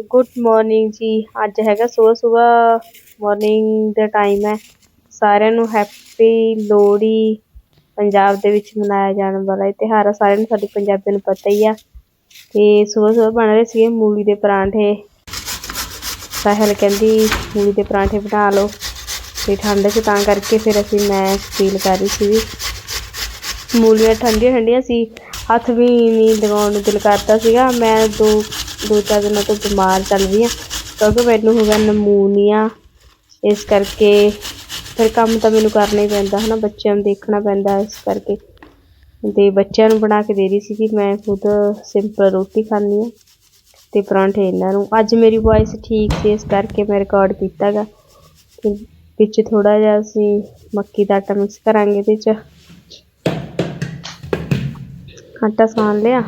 Good morning ਜੀ। ਅੱਜ ਹੈਗਾ ਸਵੇਰ ਸਵੇਰ ਮਾਰਨਿੰਗ ਦਾ ਟਾਈਮ ਹੈ। ਸਾਰਿਆਂ ਨੂੰ ਹੈਪੀ ਲੋਹੜੀ, ਪੰਜਾਬ ਦੇ ਵਿੱਚ ਮਨਾਇਆ ਜਾਣ ਵਾਲਾ ਇਹ ਤਿਉਹਾਰ ਆ। ਸਾਰਿਆਂ ਨੂੰ ਸਾਡੇ ਪੰਜਾਬੀਆਂ ਨੂੰ ਪਤਾ ਹੀ ਆ। ਤੇ ਸਵੇਰ ਸਵੇਰ ਬਣ ਰਹੇ ਸੀਗੇ ਮੂਲੀ ਦੇ ਪਰਾਂਠੇ। ਸਾਹਿਲ ਕਹਿੰਦੀ, ਮੂਲੀ ਦੇ ਪਰਾਂਠੇ ਬਣਾ ਲਓ। ਤੇ ਠੰਡ 'ਚ ਤਾਂ ਕਰਕੇ ਫਿਰ ਅਸੀਂ ਮੈਂ ਫੀਲ ਕਰ ਰਹੀ ਸੀ ਮੂਲੀਆਂ ਠੰਡੀਆਂ ਠੰਡੀਆਂ ਸੀ। ਹੱਥ ਵੀ ਨਹੀਂ ਲਗਾਉਣ ਨੂੰ ਦਿਲ ਕਰਦਾ ਸੀਗਾ। ਮੈਂ ਦੋ ਦੋ ਚਾਰ ਦਿਨਾਂ ਤੋਂ ਬਿਮਾਰ ਚੱਲ ਰਹੀ ਹਾਂ ਕਿਉਂਕਿ ਮੈਨੂੰ ਹੋ ਗਿਆ ਨਮੂਨੀਆ। ਇਸ ਕਰਕੇ ਫਿਰ ਕੰਮ ਤਾਂ ਮੈਨੂੰ ਕਰਨਾ ਹੀ ਪੈਂਦਾ ਹੈ ਨਾ ਬੱਚਿਆਂ ਨੂੰ ਦੇਖਣਾ ਪੈਂਦਾ ਇਸ ਕਰਕੇ। ਤੇ ਬੱਚਿਆਂ ਨੂੰ ਬਣਾ ਕੇ ਦੇ ਰਹੀ ਸੀ ਕਿ ਮੈਂ ਖੁਦ ਸਿੰਪਲ ਰੋਟੀ ਖਾਂਦੀ ਹਾਂ ਤੇ ਪਰਾਂਠੇ ਇਹਨਾਂ ਨੂੰ। ਅੱਜ ਮੇਰੀ ਵੌਇਸ ਠੀਕ ਸੀ, ਇਸ ਕਰਕੇ ਮੈਂ ਰਿਕਾਰਡ ਕੀਤਾ ਗਾ ਵਿੱਚ ਥੋੜਾ ਜਿਹਾ ਅਸੀਂ ਮੱਕੀ ਦਾ ਆਟਾ ਮਿਕਸ ਕਰਾਂਗੇ ਇਹਦੇ ਚ। ਆਟਾ ਸਾਣ ਲਿਆ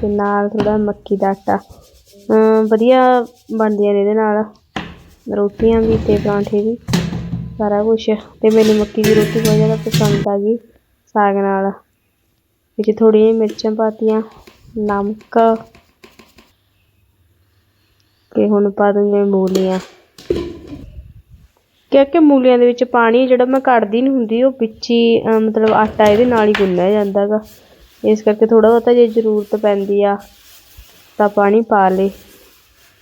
ਤੇ ਨਾਲ ਥੋੜਾ ਮੱਕੀ ਦਾ ਆਟਾ। ਵਧੀਆ ਬਣਦੀਆਂ ਨੇ ਇਹਦੇ ਨਾਲ। ਰੋਟੀਆਂ ਵੀ ਅਤੇ ਪਰਾਂਠੇ ਵੀ, ਸਾਰਾ ਕੁਛ। ਅਤੇ ਮੈਨੂੰ ਮੱਕੀ ਦੀ ਰੋਟੀ ਬਹੁਤ ਜ਼ਿਆਦਾ ਪਸੰਦ ਆ ਗਈ, ਸਾਗ ਨਾਲ। ਵਿੱਚ ਥੋੜ੍ਹੀਆਂ ਜਿਹੀਆਂ ਮਿਰਚਾਂ ਪਾਤੀਆਂ, ਨਮਕ। ਤੇ ਹੁਣ ਪਾ ਦੂੰਗੇ ਮੂਲੀਆਂ। ਕਿਉਂਕਿ ਮੂਲੀਆਂ ਦੇ ਵਿੱਚ ਪਾਣੀ ਜਿਹੜਾ ਮੈਂ ਕੱਢਦੀ ਨਹੀਂ ਹੁੰਦੀ, ਉਹ ਵਿੱਚ ਹੀ ਮਤਲਬ ਆਟਾ ਇਹਦੇ ਨਾਲ ਹੀ ਗੁੰਨਿਆ ਜਾਂਦਾ ਗਾ। ਇਸ ਕਰਕੇ ਥੋੜ੍ਹਾ ਬਹੁਤਾ ਜੇ ਜ਼ਰੂਰਤ ਪੈਂਦੀ ਆ। ਤਾਂ ਪਾਣੀ ਪਾ ਲਏ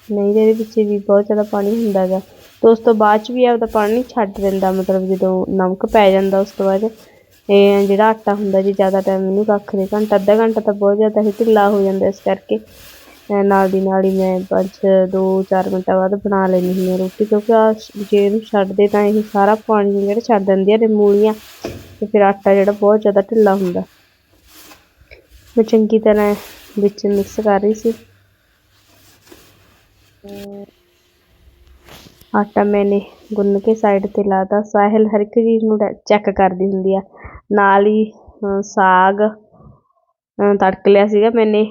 ਨਹੀਂ ਤਾਂ ਇਹਦੇ ਵਿੱਚ ਵੀ ਬਹੁਤ ਜ਼ਿਆਦਾ ਪਾਣੀ ਹੁੰਦਾ ਗਾ ਤੇ ਉਸ ਤੋਂ ਬਾਅਦ ਚ ਵੀ ਆਪਦਾ ਪਾਣੀ ਛੱਡ ਦਿੰਦਾ, ਮਤਲਬ ਜਦੋਂ ਨਮਕ ਪੈ ਜਾਂਦਾ ਉਸ ਤੋਂ ਬਾਅਦ। ਇਹ ਜਿਹੜਾ ਆਟਾ ਹੁੰਦਾ ਜੀ ਜ਼ਿਆਦਾ ਟਾਈਮ ਇਹਨੂੰ ਰੱਖਦੇ, ਘੰਟਾ, ਅੱਧਾ ਘੰਟਾ ਤਾਂ ਬਹੁਤ ਜ਼ਿਆਦਾ ਹੀ ਢਿੱਲਾ ਹੋ ਜਾਂਦਾ ਇਸ ਕਰਕੇ। ਨਾਲ ਦੀ ਨਾਲ ਹੀ ਮੈਂ ਪੰਜ ਦੋ ਚਾਰ ਮਿੰਟਾਂ ਬਾਅਦ ਬਣਾ ਲੈਂਦੀ ਹੁੰਦੀ ਹਾਂ ਰੋਟੀ, ਕਿਉਂਕਿ ਆ ਜੇ ਇਹਨੂੰ ਛੱਡਦੇ ਤਾਂ ਇਹ ਸਾਰਾ ਪਾਣੀ ਜਿਹੜਾ ਛੱਡ ਦਿੰਦੀਆਂ ਨੇ ਮੂਲੀਆਂ, ਤੇ ਫਿਰ ਆਟਾ ਜਿਹੜਾ ਬਹੁਤ ਜ਼ਿਆਦਾ ਢਿੱਲਾ ਹੁੰਦਾ। ਮੈਂ ਚੰਗੀ ਤਰ੍ਹਾਂ ਵਿੱਚ ਮਿਕਸ ਕਰ ਰਹੀ ਸੀ। ਆਟਾ ਮੈਨੇ ਗੁੰਨ ਕੇ ਸਾਈਡ ਤੇ ਲਾਤਾ। ਸਾਹਿਲ ਹਰ ਇੱਕ ਚੀਜ਼ ਨੂੰ ਚੈੱਕ ਕਰਦੀ ਹੁੰਦੀ ਆ। ਨਾਲ ਹੀ, ਅਹ, ਸਾਗ ਤੜਕ ਲਿਆ ਸੀਗਾ ਮੈਨੇ।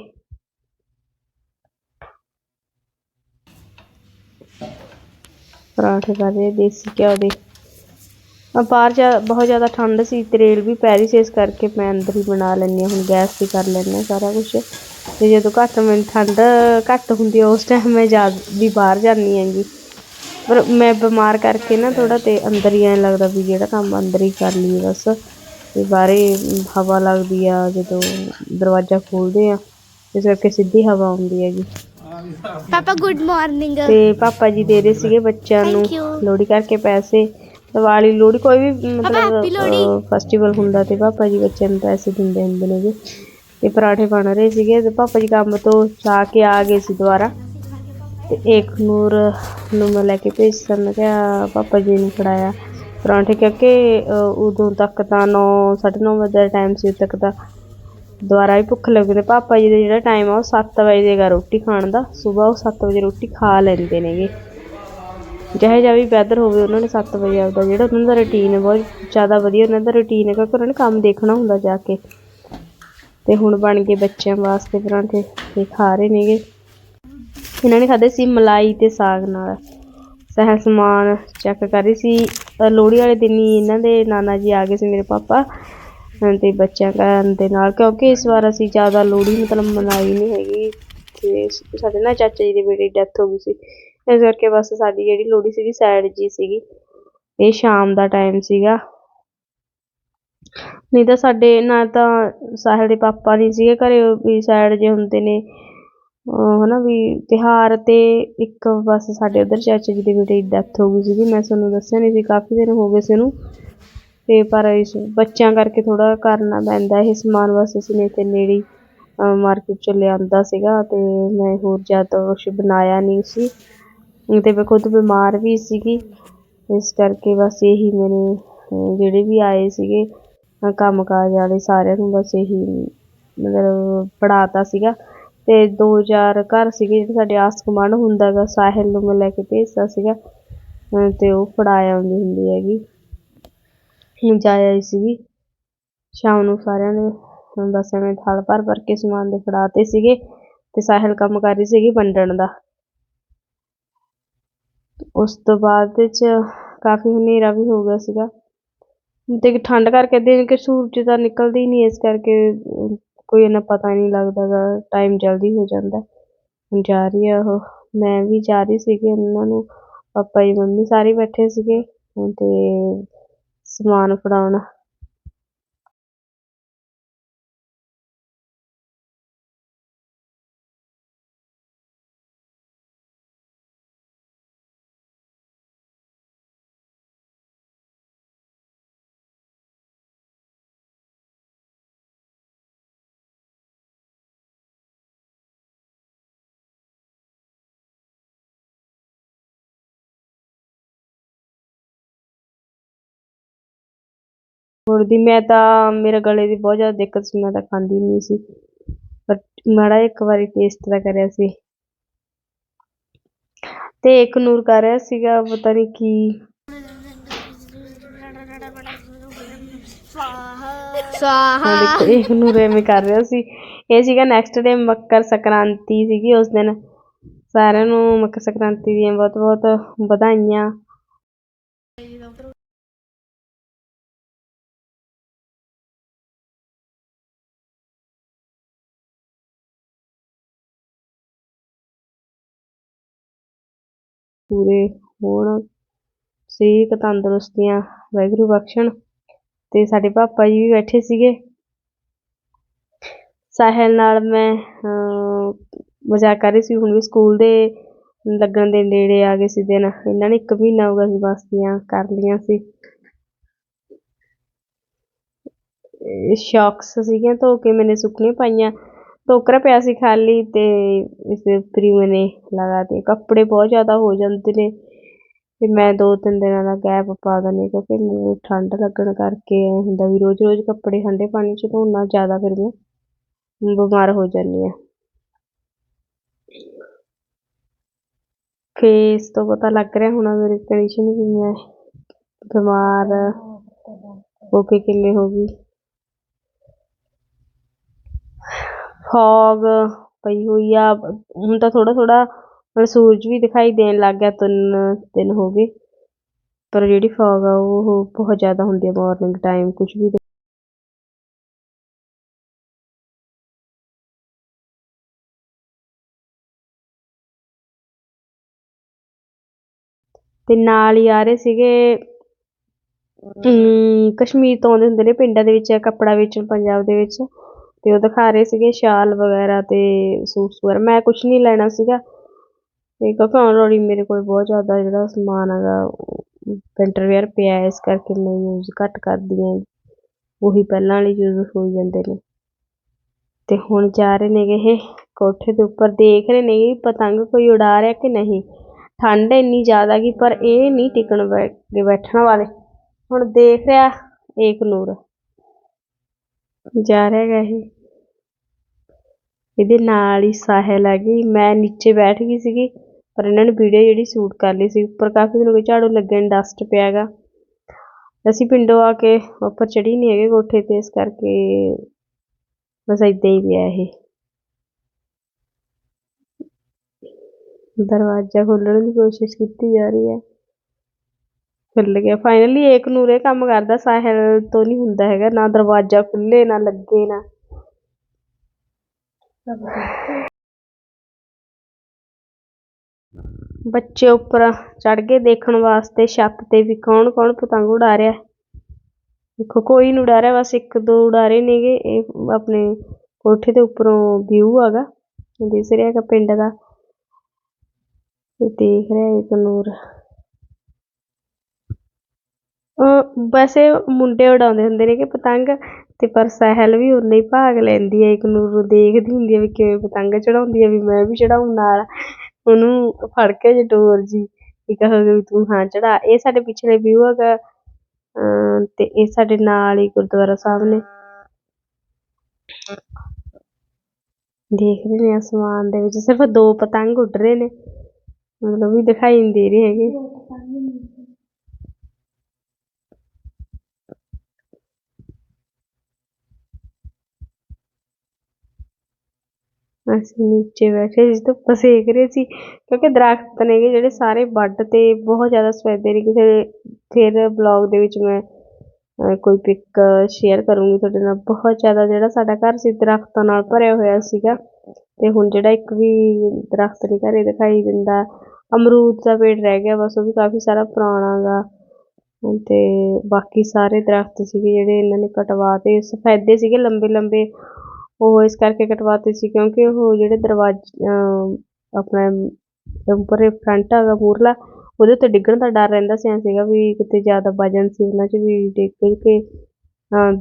ਪਰਾਂਠੇ ਕਰ ਰਹੇ ਦੇਸੀ ਘਿਓ ਦੇ। ਬਾਹਰ ਜਾ, ਬਹੁਤ ਜ਼ਿਆਦਾ ਠੰਡ ਸੀ ਤਰੇਲ ਵੀ ਪੈ ਰਹੀ ਸੀ, ਇਸ ਕਰਕੇ ਮੈਂ ਅੰਦਰ ਹੀ ਬਣਾ ਲੈਂਦੀ ਹਾਂ, ਹੁਣ ਗੈਸ ਤੇ ਕਰ ਲੈਂਦੇ ਹਾਂ ਸਾਰਾ ਕੁਝ ਤੇ ਜਦੋਂ ਘੱਟ ਮੈਨੂੰ ਠੰਡ ਘੱਟ ਹੁੰਦੀ ਆ ਉਸ ਟਾਈਮ ਮੈਂ ਜਾ ਵੀ ਬਾਹਰ ਜਾਂਦੀ ਹੈਗੀ। ਪਰ ਮੈਂ ਬਿਮਾਰ ਕਰਕੇ ਨਾ ਥੋੜਾ ਤੇ ਅੰਦਰ ਹੀ ਐਂ ਲੱਗਦਾ ਵੀ ਜਿਹੜਾ ਕੰਮ ਅੰਦਰ ਹੀ ਕਰ ਲਈਏ ਬਸ। ਤੇ ਬਾਹਰੇ ਹਵਾ ਲੱਗਦੀ ਆ ਜਦੋਂ ਦਰਵਾਜ਼ਾ ਖੋਲਦੇ ਆ ਇਸ ਕਰਕੇ ਸਿੱਧੀ ਹਵਾ ਆਉਂਦੀ ਹੈਗੀ। ਪਾਪਾ ਗੁੱਡ ਮਾਰਨਿੰਗ ਤੇ ਪਾਪਾ ਜੀ ਦੇ ਰਹੇ ਸੀਗੇ ਬੱਚਿਆਂ ਨੂੰ Thank you. ਲੋਹੜੀ ਕਰਕੇ ਪੈਸੇ। ਦੀਵਾਲੀ ਲੋਹੜੀ ਕੋਈ ਵੀ happy ਮਤਲਬ। ਫੈਸਟੀਵਲ ਹੁੰਦਾ ਤੇ ਪਾਪਾ ਜੀ ਬੱਚਿਆਂ ਨੂੰ ਪੈਸੇ ਦਿੰਦੇ ਹੁੰਦੇ ਨੇਗੇ। ਤੇ ਪਰਾਠੇ ਬਣ ਰਹੇ ਸੀਗੇ ਤੇ ਪਾਪਾ ਜੀ ਕੰਮ ਤੋਂ ਜਾ ਕੇ ਆ ਗਏ ਸੀ ਦੁਬਾਰਾ। ਤੇ ਇੱਕ ਨੂਰ ਨੂੰ ਮੈਂ ਲੈ ਕੇ ਭੇਜਤਾ, ਮੈਂ ਕਿਹਾ ਪਾਪਾ ਜੀ ਨੂੰ ਫੜਾਇਆ ਪਰਾਂਠੇ ਕਿਉਂਕਿ ਉਦੋਂ ਤੱਕ ਤਾਂ 9 9:30 ਵਜੇ ਦਾ ਟਾਈਮ ਸੀ, ਉਦੋਂ ਤੱਕ ਤਾਂ ਦੁਬਾਰਾ ਹੀ ਭੁੱਖ ਲੱਗਦੀ ਪਾਪਾ ਜੀ ਦਾ ਜਿਹੜਾ ਟਾਈਮ ਆ ਉਹ 7 ਵਜੇ ਦਾ ਰੋਟੀ ਖਾਣ ਦਾ। ਸਵੇਰ ਉਹ 7 ਵਜੇ ਰੋਟੀ ਖਾ ਲੈਂਦੇ ਨੇਗੇ। ਜਿਹੇ ਜਿਹਾ ਵੀ ਵੈਦਰ ਹੋਵੇ, ਉਹਨਾਂ ਨੇ 7 ਵਜੇ ਆਪਦਾ ਜਿਹੜਾ ਉਹਨਾਂ ਦਾ ਰੁਟੀਨ ਹੈ ਬਹੁਤ ਜ਼ਿਆਦਾ ਵਧੀਆ ਉਹਨਾਂ ਦਾ ਰੁਟੀਨ ਹੈ ਕਿਉਂਕਿ ਉਹਨਾਂ ਨੇ ਕੰਮ ਦੇਖਣਾ ਹੁੰਦਾ ਜਾ ਕੇ। ਤੇ ਹੁਣ ਬਣ ਗਏ ਬੱਚਿਆਂ ਵਾਸਤੇ ਪਰਾਂਠੇ ਤੇ ਖਾ ਰਹੇ ਨੇਗੇ। ਇਹਨਾਂ ਨੇ ਖਾਦੇ ਸੀ ਮਲਾਈ ਤੇ ਸਾਗ ਨਾਲ। ਸਹਿ ਸਮਾਨ ਚੈੱਕ ਕਰ ਰਹੀ ਸੀ। ਲੋਹੜੀ ਵਾਲੇ ਦਿਨ ਹੀ ਇਹਨਾਂ ਦੇ ਨਾਨਾ ਜੀ ਆ ਗਏ ਸੀ ਮੇਰੇ ਪਾਪਾ। ਅਹ ਤੇ ਬੱਚਿਆਂ ਦੇ ਨਾਲ, ਕਿਉਂਕਿ ਇਸ ਵਾਰ ਅਸੀਂ ਜ਼ਿਆਦਾ ਲੋਹੜੀ ਮਤਲਬ ਮਨਾਈ ਨਹੀਂ ਹੈਗੀ। ਤੇ ਸਾਡੇ ਨਾ ਚਾਚਾ ਜੀ ਦੀ ਬੇਟੀ ਦੀ ਡੈਥ ਹੋ ਗਈ ਸੀ। ਇਸ ਕਰਕੇ ਬਸ ਸਾਡੀ ਜਿਹੜੀ ਲੋਹੜੀ ਸੀਗੀ, ਸੈਡ ਜੀ ਸੀਗੀ। ਇਹ ਸ਼ਾਮ ਦਾ ਟਾਈਮ ਸੀਗਾ। ਨਹੀਂ ਤਾਂ ਸਾਡੇ ਨਾ ਤਾਂ ਸਾਹਿਲ ਦੇ ਪਾਪਾ ਨਹੀਂ ਸੀਗੇ ਘਰੇ ਵੀ ਸਾਈਡ ਜੇ ਹੁੰਦੇ ਨੇ। ਹੈ ਨਾ ਵੀ ਤਿਉਹਾਰ ਤੇ ਇੱਕ ਬਸ ਸਾਡੇ ਉਧਰ ਚਾਚਾ ਜੀ ਦੇ ਬੇਟੇ ਦੀ ਡੈਥ ਹੋ ਗਈ ਸੀਗੀ। ਮੈਂ ਤੁਹਾਨੂੰ ਦੱਸਿਆ ਨਹੀਂ ਸੀ, ਕਾਫੀ ਦਿਨ ਹੋ ਗਏ ਸੀ ਉਹਨੂੰ। ਤੇ ਪਰ ਇਸ ਬੱਚਿਆਂ ਕਰਕੇ ਥੋੜ੍ਹਾ ਕਰਨਾ ਪੈਂਦਾ, ਇਹ ਸਮਾਨ ਬਸ ਅਸੀਂ ਨੇ ਤੇ ਨੇੜੇ ਮਾਰਕੀਟ 'ਚੋਂ ਲਿਆਂਦਾ ਸੀਗਾ ਅਤੇ ਮੈਂ ਹੋਰ ਜ਼ਿਆਦਾ ਕੁਛ ਬਣਾਇਆ ਨਹੀਂ ਸੀ। ਅਤੇ ਮੈਂ ਖੁਦ ਬਿਮਾਰ ਵੀ ਸੀਗੀ। ਇਸ ਕਰਕੇ ਬਸ ਇਹੀ ਮੇਰੇ ਜਿਹੜੇ ਵੀ ਆਏ ਸੀਗੇ ਕੰਮ ਕਾਜ ਵਾਲੇ ਸਾਰਿਆਂ ਨੂੰ ਬਸ ਇਹੀ ਮਤਲਬ ਫੜਾਤਾ ਸੀਗਾ। ਤੇ ਦੋ ਚਾਰ ਘਰ ਸੀਗੇ ਜਿਹੜੇ ਸਾਡੇ ਆਸ ਗੁਆਂਢ ਹੁੰਦਾ ਗਾ, ਸਾਹਿਲ ਨੂੰ ਮੈਂ ਲੈ ਕੇ ਭੇਜਤਾ ਸੀਗਾ। ਅਹ ਤੇ ਉਹ ਫੜਾ ਆਉਂਦੀ ਹੁੰਦੀ ਹੈਗੀ। ਹੁਣ ਜਾ ਆਈ ਸੀਗੀ। ਸ਼ਾਮ ਨੂੰ ਸਾਰਿਆਂ ਨੇ ਬਸ ਐਵੇਂ ਥਾਲ ਭਰ ਭਰ ਕੇ ਸਮਾਨ ਦੇ ਫੜਾਤੇ ਸੀਗੇ ਤੇ ਸਾਹਿਲ ਕੰਮ ਕਰ ਰਹੀ ਸੀਗੀ ਵੰਡਣ ਦਾ। ਉਸ ਤੋਂ ਬਾਅਦ ਚ ਕਾਫੀ ਹਨੇਰਾ ਵੀ ਹੋ ਗਿਆ ਸੀਗਾ। ਤੇ ਠੰਡ ਕਰਕੇ ਦਿਨ ਕਿ ਸੂਰਜ ਤਾਂ ਨਿਕਲਦਾ ਹੀ ਨਹੀਂ, ਇਸ ਕਰਕੇ ਕੋਈ ਇੰਨਾ ਪਤਾ ਨਹੀਂ ਲੱਗਦਾ ਗਾ ਟਾਈਮ ਜਲਦੀ ਹੋ ਜਾਂਦਾ। ਹੁਣ ਜਾ ਰਹੀ ਆ ਉਹ, ਮੈਂ ਵੀ ਜਾ ਰਹੀ ਸੀਗੀ ਉਹਨਾਂ ਨੂੰ, ਪਾਪਾ ਜੀ ਮੰਮੀ ਸਾਰੇ ਬੈਠੇ ਸੀਗੇ ਤੇ ਸਮਾਨ ਫੜਾਉਣ। ਮੁੜਦੀ ਮੈਂ ਤਾਂ ਮੇਰੇ ਗਲੇ ਦੀ ਬਹੁਤ ਜ਼ਿਆਦਾ ਦਿੱਕਤ ਸੀ ਮੈਂ ਤਾਂ ਖਾਂਦੀ ਨਹੀਂ ਸੀ। ਪਰ ਮਾੜਾ ਇੱਕ ਵਾਰੀ ਟੇਸਟ ਤਾਂ ਕਰਿਆ ਸੀ। ਤੇ ਇੱਕ ਨੂਰ ਕਰ ਰਿਹਾ ਸੀਗਾ ਪਤਾ ਨਹੀਂ ਕੀ। ਹਾਂ ਸਵਾਹਾ ਦੇਖੋ ਇੱਕ ਨੂਰ ਐਵੇਂ ਕਰ ਰਿਹਾ ਸੀ। ਇਹ ਸੀਗਾ ਨੈਕਸਟ ਡੇ ਮਕਰ ਸੰਕ੍ਰਾਂਤੀ ਸੀਗੀ ਉਸ ਦਿਨ। ਸਾਰਿਆਂ ਨੂੰ ਮਕਰ ਸੰਕ੍ਰਾਂਤੀ ਦੀਆਂ ਬਹੁਤ ਬਹੁਤ ਵਧਾਈਆਂ। ਪੂਰੇ ਹੋਣ। ਸਰੀਰਕ ਤੰਦਰੁਸਤੀਆਂ, ਵਾਹਿਗੁਰੂ ਬਖਸ਼ਣ। ਤੇ ਸਾਡੇ ਪਾਪਾ ਜੀ ਵੀ ਬੈਠੇ ਸੀਗੇ। ਸਾਹਿਲ ਨਾਲ ਮੈਂ ਮਜ਼ਾਕ ਕਰ ਰਹੀ ਸੀ। ਹੁਣ ਵੀ ਸਕੂਲ ਦੇ ਲੱਗਣ ਦੇ ਨੇੜੇ ਆ ਗਏ ਸੀ ਦਿਨ। ਇਹਨਾਂ ਨੇ ਇੱਕ ਮਹੀਨਾ ਹੋ ਗਿਆ ਸੀ ਮਸਤੀਆਂ ਕਰ ਲਈਆਂ ਸੀ। ਸ਼ੌਕਸ ਸੀਗੀਆਂ ਧੋ ਕੇ ਮੈਨੇ ਸੁੱਕਣੇ ਪਾਈਆਂ। ਟੋਕਰਾ ਪਿਆ ਸੀ ਖਾਲੀ ਤੇ ਇਸ ਉੱਪਰ ਹੀ ਮੈਨੇ ਲਗਾ ਤੇ ਕੱਪੜੇ ਬਹੁਤ ਜ਼ਿਆਦਾ ਹੋ ਜਾਂਦੇ ਨੇ ਤੇ ਮੈਂ ਦੋ ਤਿੰਨ ਦਿਨਾਂ ਦਾ ਗੈਪ ਪਾ ਦਿੰਦੀ ਕਿਉਂਕਿ ਮੈਨੂੰ ਠੰਡ ਲੱਗਣ ਕਰਕੇ ਐਂ ਹੁੰਦਾ ਵੀ ਰੋਜ਼ ਰੋਜ਼ ਕੱਪੜੇ ਠੰਡੇ ਪਾਣੀ ਚ ਧੋਣਾ ਜ਼ਿਆਦਾ ਫਿਰ ਮੈਂ ਬਿਮਾਰ ਹੋ ਜਾਂਦੀ ਹਾਂ। ਫੇਸ ਤੋਂ ਪਤਾ ਲੱਗ ਰਿਹਾ ਹੋਣਾ ਮੇਰੀ ਕੰਡੀਸ਼ਨ ਵੀ ਮੈਂ ਬਿਮਾਰ ਹੋ ਕੇ ਕਿਵੇਂ ਹੋ ਗਈ। ਫੌਗ ਪਈ ਹੋਈ ਆ। ਹੁਣ ਤਾਂ ਥੋੜਾ ਥੋੜਾ ਸੂਰਜ ਵੀ ਦਿਖਾਈ ਦੇਣ ਲੱਗ ਗਿਆ ਤਿੰਨ ਦਿਨ ਹੋ ਗਏ। ਪਰ ਜਿਹੜੀ ਫੌਗ ਆ ਉਹ ਬਹੁਤ ਜ਼ਿਆਦਾ ਹੁੰਦੀ ਆ ਮਾਰਨਿੰਗ ਟਾਈਮ ਕੁਝ ਵੀ ਤੇ ਨਾਲ ਹੀ ਆ ਰਹੇ ਸੀਗੇ ਕਸ਼ਮੀਰ ਤੋਂ ਆਉਂਦੇ ਹੁੰਦੇ ਨੇ ਪਿੰਡਾਂ ਦੇ ਵਿੱਚ ਕੱਪੜਾ ਵੇਚਣ ਪੰਜਾਬ ਦੇ ਵਿੱਚ। ਤੇ ਉਹ ਦਿਖਾ ਰਹੇ ਸੀਗੇ ਸ਼ਾਲ ਵਗੈਰਾ ਤੇ ਸੂਟ ਵਗੈਰਾ ਮੈਂ ਕੁਝ ਨਹੀਂ ਲੈਣਾ ਸੀਗਾ। ਤੇ ਕਿਉਂਕਿ ਆਲਰੇਡੀ ਮੇਰੇ ਕੋਲ ਬਹੁਤ ਜ਼ਿਆਦਾ ਜਿਹੜਾ ਸਮਾਨ ਹੈਗਾ ਵਿੰਟਰ ਵੇਅਰ ਪਿਆ ਇਸ ਕਰਕੇ ਮੈਂ ਯੂਜ਼ ਘੱਟ ਕਰਦੀ ਹਾਂ। ਉਹੀ ਪਹਿਲਾਂ ਵਾਲੇ ਯੂਜ਼ ਹੋਈ ਜਾਂਦੇ ਨੇ। ਤੇ ਹੁਣ ਜਾ ਰਹੇ ਨੇਗੇ ਇਹ ਕੋਠੇ ਦੇ ਉੱਪਰ। ਦੇਖ ਰਹੇ ਨੇ ਪਤੰਗ ਕੋਈ ਉਡਾ ਰਿਹਾ ਕਿ ਨਹੀਂ? ਠੰਡ ਇੰਨੀ ਜ਼ਿਆਦਾ ਕਿ ਪਰ ਇਹ ਨਹੀਂ ਟਿਕਣ ਬੈ- ਕੇ ਬੈਠਣ ਵਾਲੇ। ਹੁਣ ਦੇਖ ਰਿਹਾ ਏਕ ਨੂਰ। ਜਾ ਰਿਹਾ ਹੈਗਾ ਇਹ। ਇਹਦੇ ਨਾਲ ਹੀ ਸਾਹਿਲ ਹੈਗੀ ਮੈਂ ਨੀਚੇ ਬੈਠ ਗਈ ਸੀਗੀ, ਪਰ ਇਹਨਾਂ ਨੇ ਵੀਡੀਓ ਜਿਹੜੀ ਸ਼ੂਟ ਕਰ ਲਈ ਸੀ, ਉੱਪਰ ਕਾਫੀ ਦਿਨ ਹੋ ਗਏ ਝਾੜੂ ਲੱਗਣ ਡਸਟ ਪਿਆ ਗਾ। ਅਸੀਂ ਪਿੰਡੋਂ ਆ ਕੇ ਉੱਪਰ ਚੜੀ ਨਹੀਂ ਹੈਗੇ ਕੋਠੇ ਤੇ, ਇਸ ਕਰਕੇ ਬਸ ਏਦਾਂ ਹੀ ਪਿਆ ਇਹ। ਦਰਵਾਜ਼ਾ ਖੋਲਣ ਦੀ ਕੋਸ਼ਿਸ਼ ਕੀਤੀ ਜਾ ਰਹੀ ਹੈ। ਖੁੱਲ ਗਿਆ। ਫਾਈਨਲੀ ਏਕ ਨੂਰ ਇਹ ਕੰਮ ਕਰਦਾ। ਸਾਹਿਲ ਤੋਂ ਨਹੀਂ ਹੁੰਦਾ ਹੈਗਾ। ਨਾ ਦਰਵਾਜ਼ਾ ਖੁੱਲੇ, ਨਾ ਲੱਗੇ, ਨਾ ਬੱਚੇ ਉੱਪਰ ਚੜ ਕੇ ਦੇਖਣ ਵਾਸਤੇ ਛੱਤ ਤੇ ਵੀ ਕੌਣ ਕੌਣ ਪਤੰਗ ਉਡਾ ਰਿਹਾ ਦੇਖੋ, ਕੋਈ ਨਹੀਂ ਉਡਾ ਰਿਹਾ, ਬਸ ਇੱਕ ਦੋ ਉਡਾ ਰਹੇ ਨੇਗੇ। ਇਹ ਆਪਣੇ ਕੋਠੇ ਦੇ ਉੱਪਰੋਂ ਵਿਊ ਹੈਗਾ। ਦਿਸ ਰਿਹਾ ਹੈਗਾ ਪਿੰਡ ਦਾ। ਦੇਖ ਰਿਹਾ ਇੱਕ ਨੂਰ। ਵੈਸੇ ਮੁੰਡੇ ਉਡਾਉਂਦੇ ਹੁੰਦੇ ਨੇ ਕਿ ਪਤੰਗ। ਤੇ ਪਰ ਸਹਿਲ ਵੀ ਉਨਾ ਹੀ ਭਾਗ ਲੈਂਦੀ ਹੈ ਇੱਕ ਨੂਰ ਨੂੰ ਦੇਖਦੀ ਹੁੰਦੀ ਹੈ ਵੀ ਕਿਵੇਂ ਪਤੰਗ ਚੜਾਉਂਦੀ ਹੈ ਵੀ ਮੈਂ ਵੀ ਚੜਾਊਂ ਨਾਲ। ਉਹਨੂੰ ਫੜ ਕੇ ਜੇ ਡੋਰ ਜੀ, ਵੀ ਕਹੋਗੇ ਵੀ ਤੂੰ ਹਾਂ ਚੜਾ। ਇਹ ਸਾਡੇ ਪਿਛਲੇ ਵਿਊ ਹੈਗਾ ਅਮ ਤੇ ਇਹ ਸਾਡੇ ਨਾਲ ਹੀ ਗੁਰਦੁਆਰਾ ਸਾਹਿਬ ਨੇ। ਦੇਖ ਰਹੇ ਨੇ ਅਸਮਾਨ ਦੇ ਵਿੱਚ, ਸਿਰਫ ਦੋ ਪਤੰਗ ਉੱਡ ਰਹੇ ਨੇ। ਮਤਲਬ ਵੀ ਦਿਖਾਈ ਨਹੀਂ ਦੇ ਰਹੇ ਹੈਗੇ। ਅਸੀਂ ਨੀਚੇ ਬੈਠੇ ਸੀ ਧੁੱਪ ਸੇਕ ਰਹੇ ਸੀ, ਕਿਉਂਕਿ ਦਰਖਤ ਨੇਗੇ ਜਿਹੜੇ ਸਾਰੇ ਵੱਢ ਤੇ ਬਹੁਤ ਜ਼ਿਆਦਾ ਸਫੈਦੇ ਨੇ, ਕਿਸੇ ਫਿਰ ਬਲੌਗ ਦੇ ਵਿੱਚ ਮੈਂ, ਅਹ, ਕੋਈ ਪਿਕ ਸ਼ੇਅਰ ਕਰੂੰਗੀ ਤੁਹਾਡੇ ਨਾਲ। ਬਹੁਤ ਜ਼ਿਆਦਾ ਜਿਹੜਾ ਸਾਡਾ ਘਰ ਸੀ, ਦਰਖਤਾਂ ਨਾਲ ਭਰਿਆ ਹੋਇਆ ਸੀਗਾ, ਤੇ ਹੁਣ ਜਿਹੜਾ ਇੱਕ ਵੀ ਦਰਖਤ ਨਹੀਂ ਘਰੇ ਦਿਖਾਈ ਦਿੰਦਾ, ਅਮਰੂਦ ਦਾ ਪੇੜ ਰਹਿ ਗਿਆ, ਬਸ ਉਹ ਵੀ ਕਾਫੀ ਸਾਰਾ ਪੁਰਾਣਾ ਗਾ। ਤੇ ਬਾਕੀ ਸਾਰੇ ਦਰਖਤ ਸੀਗੇ ਜਿਹੜੇ ਇਹਨਾਂ ਨੇ ਕਟਵਾ ਕਟਵਾਤੇ ਸਫੈਦੇ ਸੀਗੇ ਲੰਬੇ ਲੰਬੇ ਉਹ ਇਸ ਕਰਕੇ ਕਟਵਾਤੇ ਸੀ ਕਿਉਂਕਿ ਉਹ ਜਿਹੜੇ ਦਰਵਾਜ਼ੇ ਆਪਣਾ ਉੱਪਰ ਫਰੰਟ ਹੈਗਾ ਮੂਹਰਲਾ ਉਹਦੇ ਉੱਤੇ ਡਿੱਗਣ ਦਾ ਡਰ ਰਹਿੰਦਾ ਸੀ ਐਂ ਸੀਗਾ ਵੀ ਕਿਤੇ ਜ਼ਿਆਦਾ ਵਜਨ ਸੀ ਉਹਨਾਂ 'ਚ ਵੀ ਡਿੱਗ ਕੇ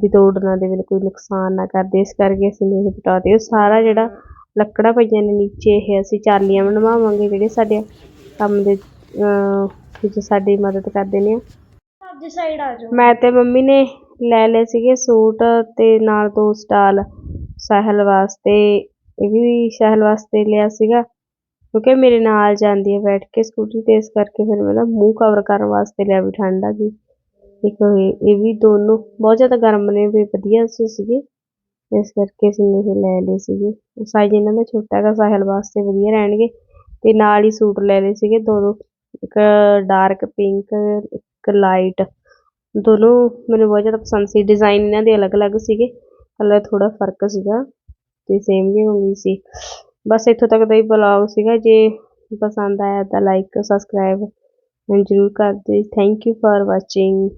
ਵੀ ਤੋੜ ਨਾ ਦੇਵੇ ਕੋਈ ਨੁਕਸਾਨ ਨਾ ਕਰਦੇ ਇਸ ਕਰਕੇ ਅਸੀਂ ਇਹ ਪਟਾਤੇ ਉਹ ਸਾਰਾ ਜਿਹੜਾ ਲੱਕੜਾਂ ਪਈਆਂ ਨੇ ਨੀਚੇ ਇਹ ਅਸੀਂ ਚਾਲੀਆਂ ਬਣਵਾਵਾਂਗੇ ਜਿਹੜੇ ਸਾਡੇ ਕੰਮ ਦੇ ਵਿੱਚ ਸਾਡੀ ਮਦਦ ਕਰਦੇ ਨੇ। ਆਪਦੀ ਸਾਈਡ ਆ ਜਾਓ। ਮੈਂ ਤੇ ਮੰਮੀ ਨੇ ਲੈ ਲਏ ਸੀਗੇ ਸੂਟ ਤੇ ਨਾਲ ਦੋ ਸਟਾਲ। ਸਾਹਿਲ ਵਾਸਤੇ, ਇਹ ਵੀ ਸਾਹਿਲ ਵਾਸਤੇ ਲਿਆ ਸੀਗਾ। ਕਿਉਂਕਿ ਮੇਰੇ ਨਾਲ ਜਾਂਦੀ ਹੈ ਬੈਠ ਕੇ ਸਕੂਟੀ ਤੇ, ਇਸ ਕਰਕੇ ਫਿਰ ਮੈਂ ਨਾ ਮੂੰਹ ਕਵਰ ਕਰਨ ਵਾਸਤੇ ਲਿਆ ਵੀ ਠੰਡ ਆ ਇੱਕ ਇਹ ਵੀ ਦੋਨੋਂ ਬਹੁਤ ਜ਼ਿਆਦਾ ਗਰਮ ਨੇ, ਵੀ ਵਧੀਆ ਸੀ ਸੀਗੇ। ਇਸ ਕਰਕੇ ਅਸੀਂ ਇਹ ਲੈ ਲਏ ਸੀਗੇ। ਸਾਈਜ਼ ਇਹਨਾਂ ਦਾ ਛੋਟਾ ਹੈਗਾ, ਸਾਹਿਲ ਵਾਸਤੇ ਵਧੀਆ ਰਹਿਣਗੇ। ਤੇ ਨਾਲ ਹੀ ਸੂਟ ਲੈ ਲਏ ਸੀਗੇ ਦੋਨੋਂ। ਇੱਕ ਡਾਰਕ ਪਿੰਕ ਇੱਕ ਲਾਈਟ ਦੋਨੋਂ ਮੈਨੂੰ ਬਹੁਤ ਜ਼ਿਆਦਾ ਪਸੰਦ ਸੀ। ਡਿਜ਼ਾਈਨ ਇਹਨਾਂ ਦੇ ਅਲੱਗ-ਅਲੱਗ ਸੀਗੇ। ਕਲਰ ਥੋੜਾ ਫ਼ਰਕ ਸੀਗਾ ਤੇ ਸੇਮ ਜਿਹੀ ਮੰਗੀ ਸੀ। ਬਸ ਇੱਥੋਂ ਤੱਕ ਦਾ ਹੀ ਬਲੌਗ ਸੀਗਾ। ਜੇ ਪਸੰਦ ਆਇਆ ਤਾਂ ਲਾਈਕ ਸਬਸਕ੍ਰਾਈਬ ਜ਼ਰੂਰ ਕਰ ਦਿਓ। Thank you for watching